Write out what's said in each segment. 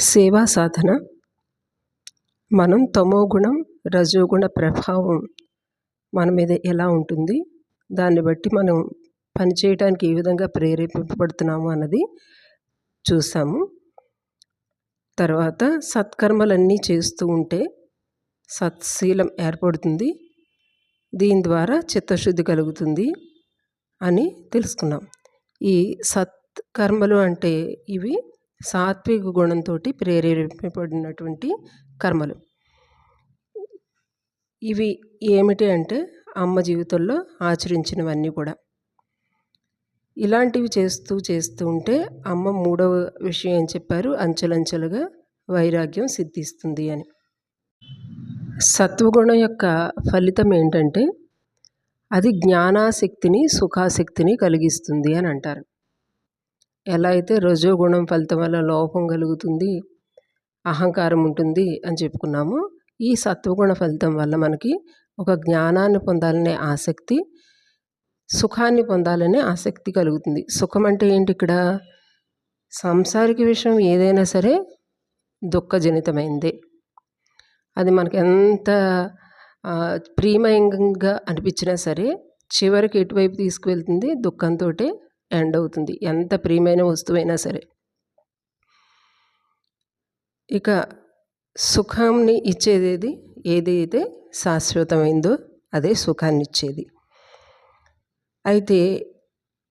సేవా సాధన. మనం తమోగుణం రజోగుణ ప్రభావం మన మీద ఎలా ఉంటుంది? దాన్ని బట్టి మనం పనిచేయటానికి ఏ విధంగా ప్రేరేపింపబడుతున్నాము అన్నది చూసాము. తర్వాత సత్కర్మలన్నీ చేస్తూ ఉంటే సత్శీలం ఏర్పడుతుంది. దీని ద్వారా చిత్తశుద్ధి కలుగుతుంది అని తెలుసుకున్నాం. ఈ సత్కర్మలు అంటే ఇవి సాత్విక గుణంతో ప్రేరేపింపబడినటువంటి కర్మలు. ఇవి ఏమిటి అంటే అమ్మ జీవితంలో ఆచరించినవన్నీ కూడా. ఇలాంటివి చేస్తూ చేస్తూ ఉంటే అమ్మ మూడవ విషయం ఏం చెప్పారు? అంచెలంచెలుగా వైరాగ్యం సిద్ధిస్తుంది అని. సత్వగుణం యొక్క ఫలితం ఏంటంటే అది జ్ఞానాశక్తిని సుఖాశక్తిని కలిగిస్తుంది అని అంటారు. ఎలా అయితే రజోగుణం ఫలితం వల్ల లోపం కలుగుతుంది అహంకారం ఉంటుంది అని చెప్పుకున్నామో. ఈ సత్వగుణ ఫలితం వల్ల మనకి ఒక జ్ఞానాన్ని పొందాలనే ఆసక్తి సుఖాన్ని పొందాలనే ఆసక్తి కలుగుతుంది. సుఖం అంటే ఏంటి ఇక్కడ? సంసారిక విషయం ఏదైనా సరే దుఃఖజనితమైందే. అది మనకి ఎంత ప్రియమయంగా అనిపించినా సరే చివరికి ఎటువైపు తీసుకువెళ్తుంది? దుఃఖంతో ఎండ్ అవుతుంది. ఎంత ప్రియమైన వస్తువైనా సరే. ఇక సుఖాన్ని ఇచ్చేది ఏదైతే శాశ్వతమైందో అదే సుఖాన్ని ఇచ్చేది అయితే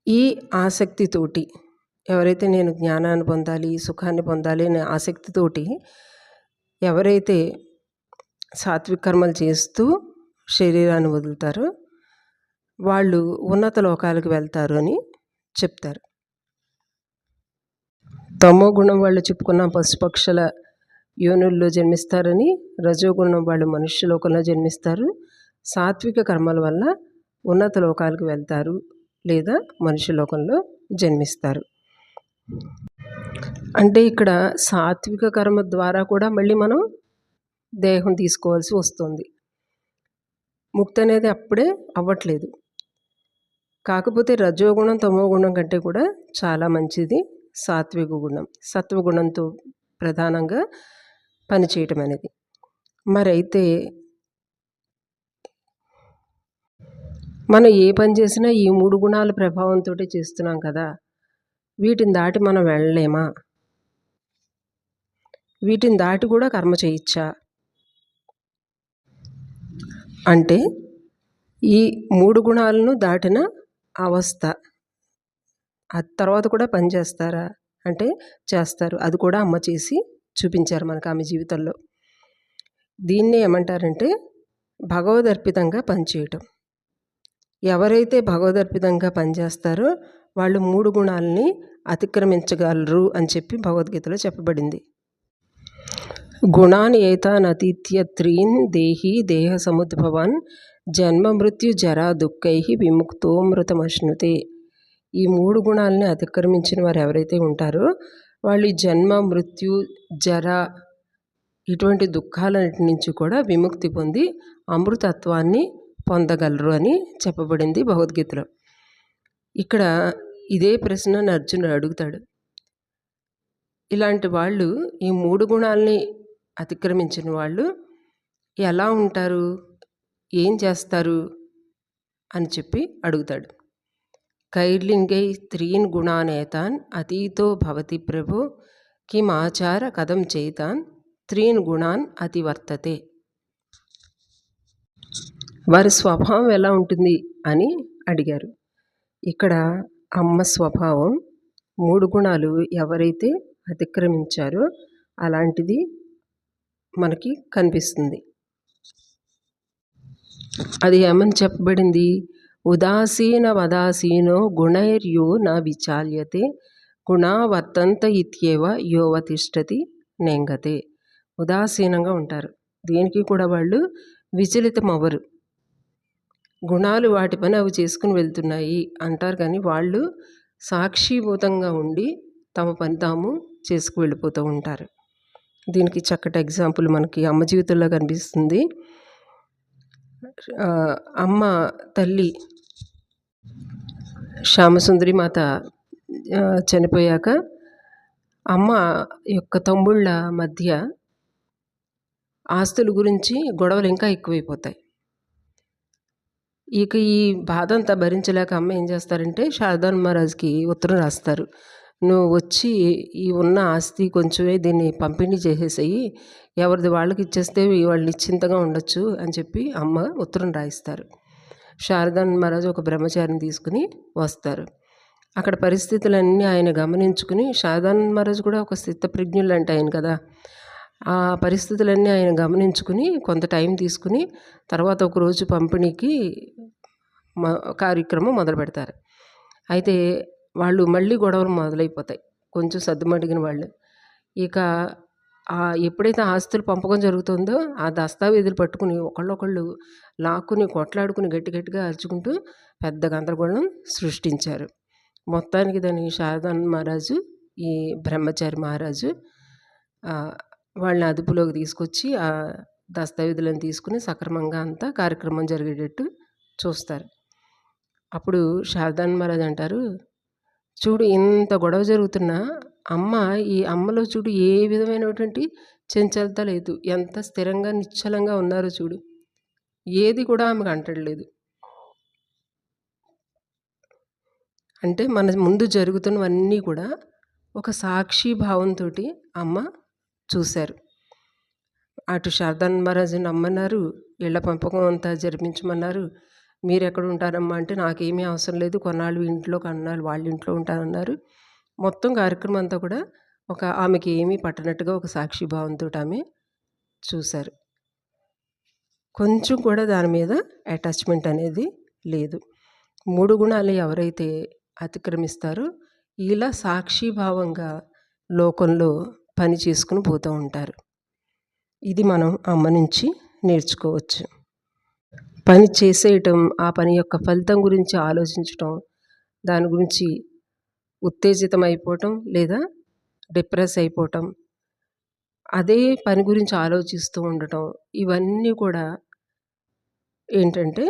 ఈ ఆసక్తితోటి ఎవరైతే నేను జ్ఞానాన్ని పొందాలి సుఖాన్ని పొందాలి అనే ఆసక్తితోటి ఎవరైతే సాత్విక కర్మలు చేస్తూ శరీరాన్ని వదులుతారో వాళ్ళు ఉన్నత లోకాలకు వెళ్తారు అని చెప్తారు. తమో గుణం వాళ్ళు చెప్పుకున్న పశుపక్షుల యోనుల్లో జన్మిస్తారని రజోగుణం వాళ్ళు మనుష్య లోకంలో జన్మిస్తారు. సాత్విక కర్మల వల్ల ఉన్నత లోకాలకు వెళ్తారు లేదా మనుష్య లోకంలో జన్మిస్తారు. అంటే ఇక్కడ సాత్విక కర్మ ద్వారా కూడా మళ్ళీ మనం దేహం తీసుకోవాల్సి వస్తుంది. ముక్తి అనేది అప్పుడే అవ్వట్లేదు. కాకపోతే రజోగుణం తమో గుణం కంటే కూడా చాలా మంచిది సాత్విక గుణం. సత్వగుణంతో ప్రధానంగా పనిచేయటం అనేది. మరైతే మనం ఏ పని చేసినా ఈ మూడు గుణాల ప్రభావంతో చేస్తున్నాం కదా. వీటిని దాటి మనం వెళ్ళలేమా? వీటిని దాటి కూడా కర్మ చేయొచ్చా? అంటే ఈ మూడు గుణాలను దాటిన అవస్థ. ఆ తర్వాత కూడా పని చేస్తారా? అంటే చేస్తారు. అది కూడా అమ్మ చేసి చూపించారు మనకు ఆమె జీవితంలో. దీన్నే ఏమంటారంటే భగవదర్పితంగా పనిచేయటం ఎవరైతే భగవదర్పితంగా పనిచేస్తారో వాళ్ళు మూడు గుణాలని అతిక్రమించగలరు అని చెప్పి భగవద్గీతలో చెప్పబడింది. గుణాన్ ఏతాన్ అతిథ్య త్రీన్ దేహి దేహ సముద్భవాన్ జన్మ మృత్యు జరా దుఃఖై విముక్తోమృతమశ్నుతే ఈ మూడు గుణాలని అతిక్రమించిన వారు ఎవరైతే ఉంటారో వాళ్ళు జన్మ మృత్యు జర ఇటువంటి దుఃఖాలన్నిటి నుంచి కూడా విముక్తి పొంది అమృతత్వాన్ని పొందగలరు అని చెప్పబడింది భగవద్గీతలో. ఇక్కడ ఇదే ప్రశ్న అర్జునుడు అడుగుతాడు. ఇలాంటి వాళ్ళు ఈ మూడు గుణాలని అతిక్రమించిన వాళ్ళు ఎలా ఉంటారు? ఏం చేస్తారు? అని చెప్పి అడుగుతాడు. కైర్లింగై స్త్రీన్ గుణానేతాన్ అతీతో భవతి ప్రభు కిమాచార కథం చేతాన్ త్రీన్ గుణాన్ అతివర్తతే. వారి స్వభావం ఎలా ఉంటుంది? అని అడిగారు. ఇక్కడ అమ్మ స్వభావం మూడు గుణాలు ఎవరైతే అతిక్రమించారో అలాంటిది మనకి కనిపిస్తుంది. అది ఏమని చెప్పబడింది? ఉదాసీన వదాసీనో గుణైర్యో నా విచాల్యతే గుణా వర్తంత ఇత్యేవ యోవతిష్టతి నేంగతే. ఉదాసీనంగా ఉంటారు. దేనికి కూడా వాళ్ళు విచలితం అవ్వరు గుణాలు వాటి పని అవి చేసుకుని వెళ్తున్నాయి అంటారు కానీ వాళ్ళు సాక్షిభూతంగా ఉండి తమ పని తాము చేసుకు వెళ్ళిపోతూ ఉంటారు. దీనికి చక్కటి ఎగ్జాంపుల్ మనకి అమ్మ జీవితంలో కనిపిస్తుంది. అమ్మ తల్లి శ్యామసుందరి మాత చనిపోయాక అమ్మ యొక్క తమ్ముళ్ళ మధ్య ఆస్తుల గురించి గొడవలు ఇంకా ఎక్కువైపోతాయి. ఇక ఈ బాధ అంతా భరించలేక అమ్మ ఏం చేస్తారంటే శారదాన్ మహారాజ్కి ఉత్తరం రాస్తారు. నువ్వు వచ్చి ఈ ఉన్న ఆస్తి కొంచెమే దీన్ని పంపిణీ చేసేసేయి. ఎవరిది వాళ్ళకి ఇచ్చేస్తే వాళ్ళు నిశ్చింతగా ఉండొచ్చు అని చెప్పి అమ్మ ఉత్తరం రాయిస్తారు. శారదాన్ మహారాజు ఒక బ్రహ్మచారిని తీసుకుని వస్తారు. అక్కడ పరిస్థితులన్నీ ఆయన గమనించుకుని శారదాన్ మహారాజు కూడా ఒక స్థితప్రజ్ఞులు అంటే ఆయన కదా. ఆ పరిస్థితులన్నీ ఆయన గమనించుకుని కొంత టైం తీసుకుని తర్వాత ఒక రోజు పంపిణీకి కార్యక్రమం మొదలు పెడతారు అయితే వాళ్ళు మళ్ళీ గొడవలు మొదలైపోతాయి. కొంచెం సర్దుమడిగిన వాళ్ళు. ఇక ఎప్పుడైతే ఆస్తులు పంపకం జరుగుతుందో ఆ దస్తావేజులు పట్టుకుని ఒకళ్ళొకళ్ళు లాక్కుని కొట్లాడుకుని గట్టి గట్టిగా అరుచుకుంటూ పెద్ద గందరగోళం సృష్టించారు. మొత్తానికి దానికి శారదాన్ మహారాజు ఈ బ్రహ్మచారి మహారాజు వాళ్ళని అదుపులోకి తీసుకొచ్చి ఆ దస్తావేజులను తీసుకుని సక్రమంగా అంతా కార్యక్రమం జరిగేటట్టు చూస్తారు. అప్పుడు శారదాన్ మహారాజ్ అంటారు చూడు ఇంత గొడవ జరుగుతున్నా అమ్మ ఈ అమ్మలో చూడు ఏ విధమైనటువంటి చెంచలత లేదు. ఎంత స్థిరంగా నిశ్చలంగా ఉన్నారో చూడు. ఏది కూడా ఆమెకు అంటలేదు. అంటే మన ముందు జరుగుతున్నవన్నీ కూడా ఒక సాక్షి భావంతో అమ్మ చూశారు. అటు శారదాన్ మహారాజుని అమ్మన్నారు ఇళ్ళ పంపకం అంతా జరిపించమన్నారు. మీరు ఎక్కడ ఉంటారమ్మా అంటే నాకేమీ అవసరం లేదు. కొన్నాళ్ళు ఇంట్లో కొన్నాళ్ళు వాళ్ళ ఇంట్లో ఉంటారన్నారు. మొత్తం కార్యక్రమం అంతా కూడా ఒక ఆమెకి ఏమీ పట్టనట్టుగా ఒక సాక్షి భావంతో ఆమె చూశారు. కొంచెం కూడా దాని మీద అటాచ్మెంట్ అనేది లేదు. మూడు గుణాలు ఎవరైతే అతిక్రమిస్తారో ఇలా సాక్షిభావంగా లోకంలో పని చేసుకుని పోతూ ఉంటారు. ఇది మనం అమ్మ నుంచి నేర్చుకోవచ్చు. పని చేసేయటం ఆ పని యొక్క ఫలితం గురించి ఆలోచించటం దాని గురించి ఉత్తేజితం అయిపోవటం లేదా డిప్రెస్ అయిపోవటం అదే పని గురించి ఆలోచిస్తూ ఉండటం ఇవన్నీ కూడా ఏంటంటే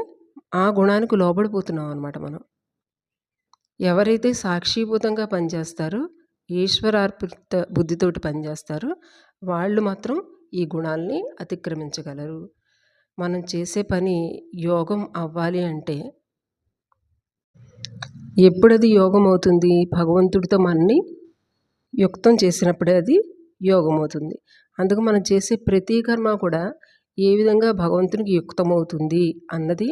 ఆ గుణానికి లోబడిపోతున్నాం అనమాట మనం. ఎవరైతే సాక్షిభూతంగా పనిచేస్తారో ఈశ్వరార్పిత బుద్ధితోటి పనిచేస్తారో వాళ్ళు మాత్రం ఈ గుణాల్ని అతిక్రమించగలరు. మనం చేసే పని యోగం అవ్వాలి అంటే ఎప్పుడది యోగం అవుతుంది భగవంతుడితో మనని యుక్తం చేసినప్పుడే అది యోగం అవుతుంది అందుకు మనం చేసే ప్రతి కర్మ కూడా ఏ విధంగా భగవంతునికి యుక్తమవుతుంది అన్నది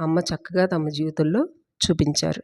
అమ్మ చక్కగా తమ జీవితంలో చూపించారు.